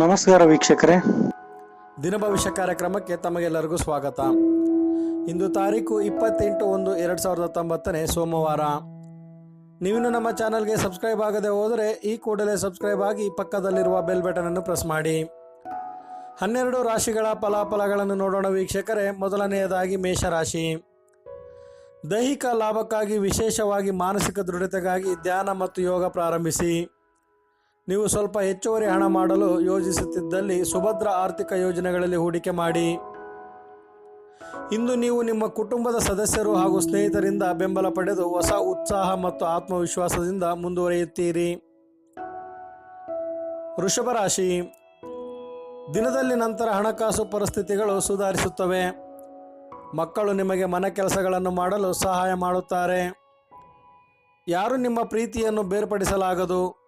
ನಮಸ್ಕಾರ ವೀಕ್ಷಕರೇ. ದಿನ ಭವಿಷ್ಯ ಕಾರ್ಯಕ್ರಮಕ್ಕೆ ತಮಗೆಲ್ಲರಿಗೂ ಸ್ವಾಗತ. ಇಂದು ತಾರೀಕು ಇಪ್ಪತ್ತೆಂಟು ಒಂದು ಎರಡು ಸಾವಿರದ ಹತ್ತೊಂಬತ್ತನೇ ಸೋಮವಾರ. ನೀವಿನ್ನು ನಮ್ಮ ಚಾನಲ್ಗೆ ಸಬ್ಸ್ಕ್ರೈಬ್ ಆಗದೆ ಹೋದರೆ ಈ ಕೂಡಲೇ ಸಬ್ಸ್ಕ್ರೈಬ್ ಆಗಿ ಪಕ್ಕದಲ್ಲಿರುವ ಬೆಲ್ ಬಟನ್ ಅನ್ನು ಪ್ರೆಸ್ ಮಾಡಿ. ಹನ್ನೆರಡು ರಾಶಿಗಳ ಫಲಾಫಲಗಳನ್ನು ನೋಡೋಣ ವೀಕ್ಷಕರೇ. ಮೊದಲನೆಯದಾಗಿ ಮೇಷರಾಶಿ. ದೈಹಿಕ ಲಾಭಕ್ಕಾಗಿ ವಿಶೇಷವಾಗಿ ಮಾನಸಿಕ ದೃಢತೆಗಾಗಿ ಧ್ಯಾನ ಮತ್ತು ಯೋಗ ಪ್ರಾರಂಭಿಸಿ. ನೀವು ಸ್ವಲ್ಪ ಹೆಚ್ಚುವರಿ ಹಣ ಮಾಡಲು ಯೋಜಿಸುತ್ತಿದ್ದಲ್ಲಿ ಸುಭದ್ರ ಆರ್ಥಿಕ ಯೋಜನೆಗಳಲ್ಲಿ ಹೂಡಿಕೆ ಮಾಡಿ. ಇಂದು ನೀವು ನಿಮ್ಮ ಕುಟುಂಬದ ಸದಸ್ಯರು ಹಾಗೂ ಸ್ನೇಹಿತರಿಂದ ಬೆಂಬಲ ಪಡೆದು ಹೊಸ ಉತ್ಸಾಹ ಮತ್ತು ಆತ್ಮವಿಶ್ವಾಸದಿಂದ ಮುಂದುವರಿಯುತ್ತೀರಿ. ವೃಷಭ ರಾಶಿ. ದಿನದಲ್ಲಿ ನಂತರ ಹಣಕಾಸು ಪರಿಸ್ಥಿತಿಗಳು ಸುಧಾರಿಸುತ್ತವೆ. ಮಕ್ಕಳು ನಿಮಗೆ ಮನೆ ಕೆಲಸಗಳನ್ನು ಮಾಡಲು ಸಹಾಯ ಮಾಡುತ್ತಾರೆ. ಯಾರು ನಿಮ್ಮ ಪ್ರೀತಿಯನ್ನು ಬೇರ್ಪಡಿಸಲಾಗದು?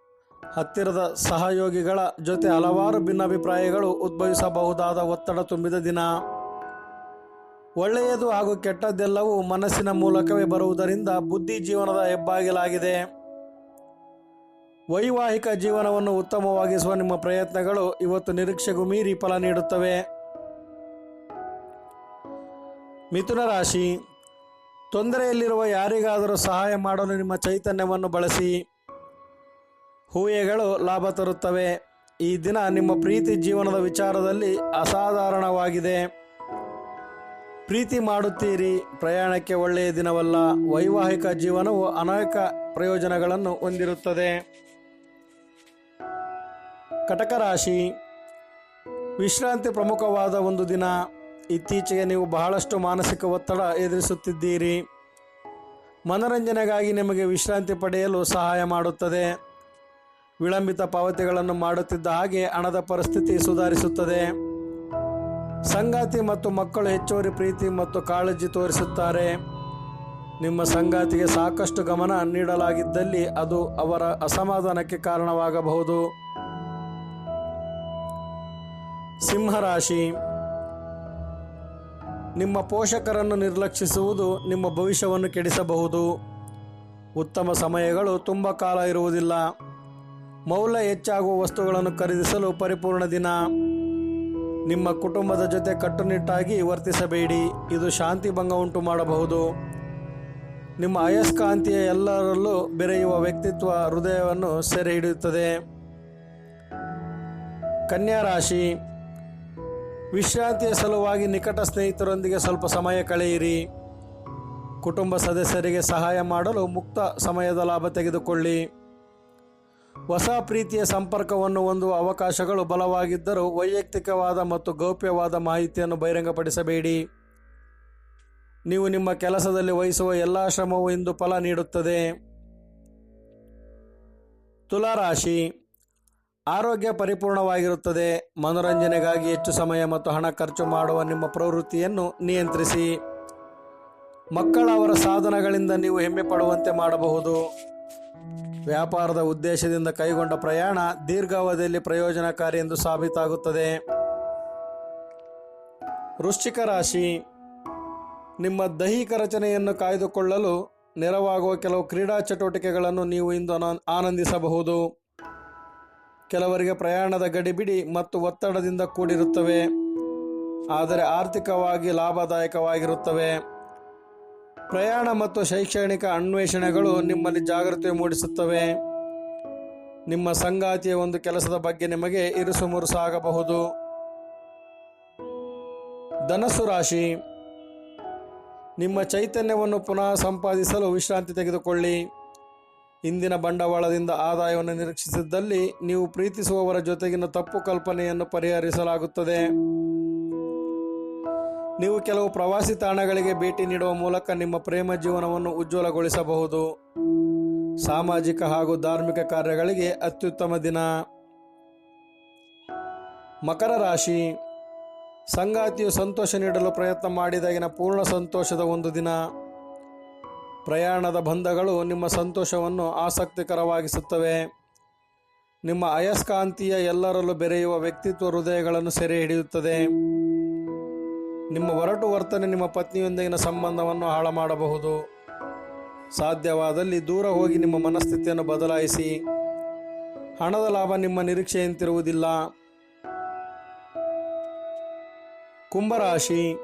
ಹತ್ತಿರದ ಸಹಯೋಗಿಗಳ ಜೊತೆ ಹಲವಾರು ಭಿನ್ನಾಭಿಪ್ರಾಯಗಳು ಉದ್ಭವಿಸಬಹುದಾದ ಒತ್ತಡ ತುಂಬಿದ ದಿನ. ಒಳ್ಳೆಯದು ಹಾಗೂ ಕೆಟ್ಟದ್ದೆಲ್ಲವೂ ಮನಸ್ಸಿನ ಮೂಲಕವೇ ಬರುವುದರಿಂದ ಬುದ್ಧಿ ಜೀವನದ ಹೆಬ್ಬಾಗಿಲಾಗಿದೆ. ವೈವಾಹಿಕ ಜೀವನವನ್ನು ಉತ್ತಮವಾಗಿಸುವ ನಿಮ್ಮ ಪ್ರಯತ್ನಗಳು ಇವತ್ತು ನಿರೀಕ್ಷೆಗೂ ಮೀರಿ ಫಲ ನೀಡುತ್ತವೆ. ಮಿಥುನ ರಾಶಿ. ತೊಂದರೆಯಲ್ಲಿರುವ ಯಾರಿಗಾದರೂ ಸಹಾಯ ಮಾಡಲು ನಿಮ್ಮ ಚೈತನ್ಯವನ್ನು ಬಳಸಿ. ಹೂಯೆಗಳು ಲಾಭ ತರುತ್ತವೆ. ಈ ದಿನ ನಿಮ್ಮ ಪ್ರೀತಿ ಜೀವನದ ವಿಚಾರದಲ್ಲಿ ಅಸಾಧಾರಣವಾಗಿದೆ. ಪ್ರೀತಿ ಮಾಡುತ್ತೀರಿ. ಪ್ರಯಾಣಕ್ಕೆ ಒಳ್ಳೆಯ ದಿನವಲ್ಲ. ವೈವಾಹಿಕ ಜೀವನವು ಅನೇಕ ಪ್ರಯೋಜನಗಳನ್ನು ಹೊಂದಿರುತ್ತದೆ. ಕಟಕ ರಾಶಿ. ವಿಶ್ರಾಂತಿ ಪ್ರಮುಖವಾದ ಒಂದು ದಿನ. ಇತ್ತೀಚೆಗೆ ನೀವು ಬಹಳಷ್ಟು ಮಾನಸಿಕ ಒತ್ತಡ ಎದುರಿಸುತ್ತಿದ್ದೀರಿ. ಮನರಂಜನೆಗಾಗಿ ನಿಮಗೆ ವಿಶ್ರಾಂತಿ ಪಡೆಯಲು ಸಹಾಯ ಮಾಡುತ್ತದೆ. ವಿಳಂಬಿತ ಪಾವತಿಗಳನ್ನು ಮಾಡುತ್ತಿದ್ದ ಹಾಗೆ ಹಣದ ಪರಿಸ್ಥಿತಿ ಸುಧಾರಿಸುತ್ತದೆ. ಸಂಗಾತಿ ಮತ್ತು ಮಕ್ಕಳು ಹೆಚ್ಚುವರಿ ಪ್ರೀತಿ ಮತ್ತು ಕಾಳಜಿ ತೋರಿಸುತ್ತಾರೆ. ನಿಮ್ಮ ಸಂಗಾತಿಗೆ ಸಾಕಷ್ಟು ಗಮನ ನೀಡಲಾಗಿದ್ದಲ್ಲಿ ಅದು ಅವರ ಅಸಮಾಧಾನಕ್ಕೆ ಕಾರಣವಾಗಬಹುದು. ಸಿಂಹರಾಶಿ. ನಿಮ್ಮ ಪೋಷಕರನ್ನು ನಿರ್ಲಕ್ಷಿಸುವುದು ನಿಮ್ಮ ಭವಿಷ್ಯವನ್ನು ಕೆಡಿಸಬಹುದು. ಉತ್ತಮ ಸಮಯಗಳು ತುಂಬ ಕಾಲ ಇರುವುದಿಲ್ಲ. ಮೌಲ್ಯ ಹೆಚ್ಚಾಗುವ ವಸ್ತುಗಳನ್ನು ಖರೀದಿಸಲು ಪರಿಪೂರ್ಣ ದಿನ. ನಿಮ್ಮ ಕುಟುಂಬದ ಜೊತೆ ಕಟ್ಟುನಿಟ್ಟಾಗಿ ವರ್ತಿಸಬೇಡಿ. ಇದು ಶಾಂತಿ ಭಂಗ ಉಂಟು ಮಾಡಬಹುದು. ನಿಮ್ಮ ಅಯಸ್ಕಾಂತಿಯ ಎಲ್ಲರಲ್ಲೂ ಬೆರೆಯುವ ವ್ಯಕ್ತಿತ್ವ ಹೃದಯವನ್ನು ಸೆರೆ ಹಿಡಿಯುತ್ತದೆ. ಕನ್ಯಾ ರಾಶಿ. ವಿಶ್ರಾಂತಿಯ ಸಲುವಾಗಿ ನಿಕಟ ಸ್ನೇಹಿತರೊಂದಿಗೆ ಸ್ವಲ್ಪ ಸಮಯ ಕಳೆಯಿರಿ. ಕುಟುಂಬ ಸದಸ್ಯರಿಗೆ ಸಹಾಯ ಮಾಡಲು ಮುಕ್ತ ಸಮಯದ ಲಾಭ ತೆಗೆದುಕೊಳ್ಳಿ. ಹೊಸ ಪ್ರೀತಿಯ ಸಂಪರ್ಕವನ್ನು ಹೊಂದುವ ಅವಕಾಶಗಳು ಬಲವಾಗಿದ್ದರೂ ವೈಯಕ್ತಿಕವಾದ ಮತ್ತು ಗೌಪ್ಯವಾದ ಮಾಹಿತಿಯನ್ನು ಬಹಿರಂಗಪಡಿಸಬೇಡಿ. ನೀವು ನಿಮ್ಮ ಕೆಲಸದಲ್ಲಿ ವಹಿಸುವ ಎಲ್ಲ ಶ್ರಮವು ಇಂದು ಫಲ ನೀಡುತ್ತದೆ. ತುಲಾರಾಶಿ. ಆರೋಗ್ಯ ಪರಿಪೂರ್ಣವಾಗಿರುತ್ತದೆ. ಮನೋರಂಜನೆಗಾಗಿ ಹೆಚ್ಚು ಸಮಯ ಮತ್ತು ಹಣ ಖರ್ಚು ಮಾಡುವ ನಿಮ್ಮ ಪ್ರವೃತ್ತಿಯನ್ನು ನಿಯಂತ್ರಿಸಿ. ಮಕ್ಕಳ ಅವರ ಸಾಧನಗಳಿಂದ ನೀವು ಹೆಮ್ಮೆ ಪಡುವಂತೆ ಮಾಡಬಹುದು. ವ್ಯಾಪಾರದ ಉದ್ದೇಶದಿಂದ ಕೈಗೊಂಡ ಪ್ರಯಾಣ ದೀರ್ಘಾವಧಿಯಲ್ಲಿ ಪ್ರಯೋಜನಕಾರಿ ಎಂದು ಸಾಬೀತಾಗುತ್ತದೆ. ವೃಶ್ಚಿಕ ರಾಶಿ, ನಿಮ್ಮ ದೈಹಿಕ ರಚನೆಯನ್ನು ಕಾಯ್ದುಕೊಳ್ಳಲು ನೆರವಾಗುವ ಕೆಲವು ಕ್ರೀಡಾ ಚಟುವಟಿಕೆಗಳನ್ನು ನೀವು ಇಂದು ಆನ- ಆನಂದಿಸಬಹುದು. ಕೆಲವರಿಗೆ ಪ್ರಯಾಣದ ಗಡಿಬಿಡಿ ಮತ್ತು ಒತ್ತಡದಿಂದ ಕೂಡಿರುತ್ತವೆ. ಆದರೆ ಆರ್ಥಿಕವಾಗಿ ಲಾಭದಾಯಕವಾಗಿರುತ್ತವೆ. ಪ್ರಯಾಣ ಮತ್ತು ಶೈಕ್ಷಣಿಕ ಅನ್ವೇಷಣೆಗಳು ನಿಮ್ಮಲ್ಲಿ ಜಾಗೃತಿ ಮೂಡಿಸುತ್ತವೆ. ನಿಮ್ಮ ಸಂಗಾತಿಯ ಒಂದು ಕೆಲಸದ ಬಗ್ಗೆ ನಿಮಗೆ ಇರುಸು ಮುರುಸಾಗಬಹುದು ಧನಸ್ಸು ರಾಶಿ. ನಿಮ್ಮ ಚೈತನ್ಯವನ್ನು ಪುನಃ ಸಂಪಾದಿಸಲು ವಿಶ್ರಾಂತಿ ತೆಗೆದುಕೊಳ್ಳಿ. ಇಂದಿನ ಬಂಡವಾಳದಿಂದ ಆದಾಯವನ್ನು ನಿರೀಕ್ಷಿಸಿದ್ದಲ್ಲಿ ನೀವು ಪ್ರೀತಿಸುವವರ ಜೊತೆಗಿನ ತಪ್ಪು ಕಲ್ಪನೆಯನ್ನು ಪರಿಹರಿಸಲಾಗುತ್ತದೆ. ನೀವು ಕೆಲವು ಪ್ರವಾಸಿ ತಾಣಗಳಿಗೆ ಭೇಟಿ ನೀಡುವ ಮೂಲಕ ನಿಮ್ಮ ಪ್ರೇಮ ಜೀವನವನ್ನು ಉಜ್ವಲಗೊಳಿಸಬಹುದು. ಸಾಮಾಜಿಕ ಹಾಗೂ ಧಾರ್ಮಿಕ ಕಾರ್ಯಗಳಿಗೆ ಅತ್ಯುತ್ತಮ ದಿನ. ಮಕರ ರಾಶಿ. ಸಂಗಾತಿಯು ಸಂತೋಷ ನೀಡಲು ಪ್ರಯತ್ನ ಮಾಡಿದಾಗಿನ ಪೂರ್ಣ ಸಂತೋಷದ ಒಂದು ದಿನ. ಪ್ರಯಾಣದ ಬಂಧಗಳು ನಿಮ್ಮ ಸಂತೋಷವನ್ನು ಆಸಕ್ತಿಕರವಾಗಿಸುತ್ತವೆ. ನಿಮ್ಮ ಅಯಸ್ಕಾಂತೀಯ ಎಲ್ಲರಲ್ಲೂ ಬೆರೆಯುವ ವ್ಯಕ್ತಿತ್ವ ಹೃದಯಗಳನ್ನು ಸೆರೆ ಹಿಡಿಯುತ್ತದೆ. ನಿಮ್ಮ ಒರಟು ವರ್ತನೆ ನಿಮ್ಮ ಪತ್ನಿಯೊಂದಿಗಿನ ಸಂಬಂಧವನ್ನು ಹಾಳು ಮಾಡಬಹುದು. ಸಾಧ್ಯವಾದಲ್ಲಿ ದೂರ ಹೋಗಿ ನಿಮ್ಮ ಮನಸ್ಥಿತಿಯನ್ನು ಬದಲಾಯಿಸಿ. ಹಣದ ಲಾಭ ನಿಮ್ಮ ನಿರೀಕ್ಷೆಯಂತಿರುವುದಿಲ್ಲ. ಕುಂಭರಾಶಿ,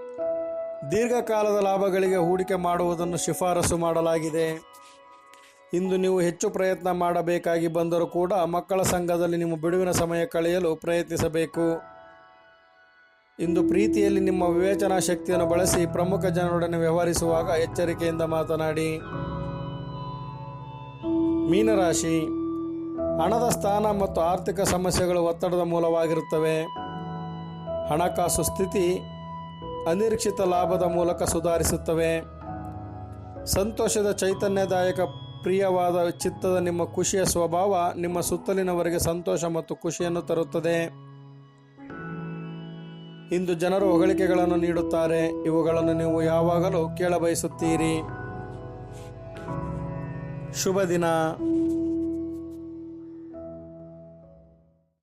ದೀರ್ಘಕಾಲದ ಲಾಭಗಳಿಗೆ ಹೂಡಿಕೆ ಮಾಡುವುದನ್ನು ಶಿಫಾರಸು ಮಾಡಲಾಗಿದೆ. ಇಂದು ನೀವು ಹೆಚ್ಚು ಪ್ರಯತ್ನ ಮಾಡಬೇಕಾಗಿ ಬಂದರೂ ಕೂಡ ಮಕ್ಕಳ ಸಂಘದಲ್ಲಿ ನಿಮ್ಮ ಬಿಡುವಿನ ಸಮಯ ಕಳೆಯಲು ಪ್ರಯತ್ನಿಸಬೇಕು. ಇಂದು ಪ್ರೀತಿಯಲ್ಲಿ ನಿಮ್ಮ ವಿವೇಚನಾ ಶಕ್ತಿಯನ್ನು ಬಳಸಿ ಪ್ರಮುಖ ಜನರೊಡನೆ ವ್ಯವಹರಿಸುವಾಗ ಎಚ್ಚರಿಕೆಯಿಂದ ಮಾತನಾಡಿ. ಮೀನರಾಶಿ, ಹಣದ ಸ್ಥಾನ ಮತ್ತು ಆರ್ಥಿಕ ಸಮಸ್ಯೆಗಳು ಒತ್ತಡದ ಮೂಲವಾಗಿರುತ್ತವೆ. ಹಣಕಾಸು ಸ್ಥಿತಿ ಅನಿರೀಕ್ಷಿತ ಲಾಭದ ಮೂಲಕ ಸುಧಾರಿಸುತ್ತವೆ. ಸಂತೋಷದ ಚೈತನ್ಯದಾಯಕ ಪ್ರಿಯವಾದ ಚಿತ್ತದ ನಿಮ್ಮ ಖುಷಿಯ ಸ್ವಭಾವ ನಿಮ್ಮ ಸುತ್ತಲಿನವರಿಗೆ ಸಂತೋಷ ಮತ್ತು ಖುಷಿಯನ್ನು ತರುತ್ತದೆ. ಇಂದು ಜನರು ಹೊಗಳಿಕೆಗಳನ್ನು ನೀಡುತ್ತಾರೆ. ಇವುಗಳನ್ನು ನೀವು ಯಾವಾಗಲೂ ಕೇಳಬಯಸುತ್ತೀರಿ. ಶುಭ ದಿನ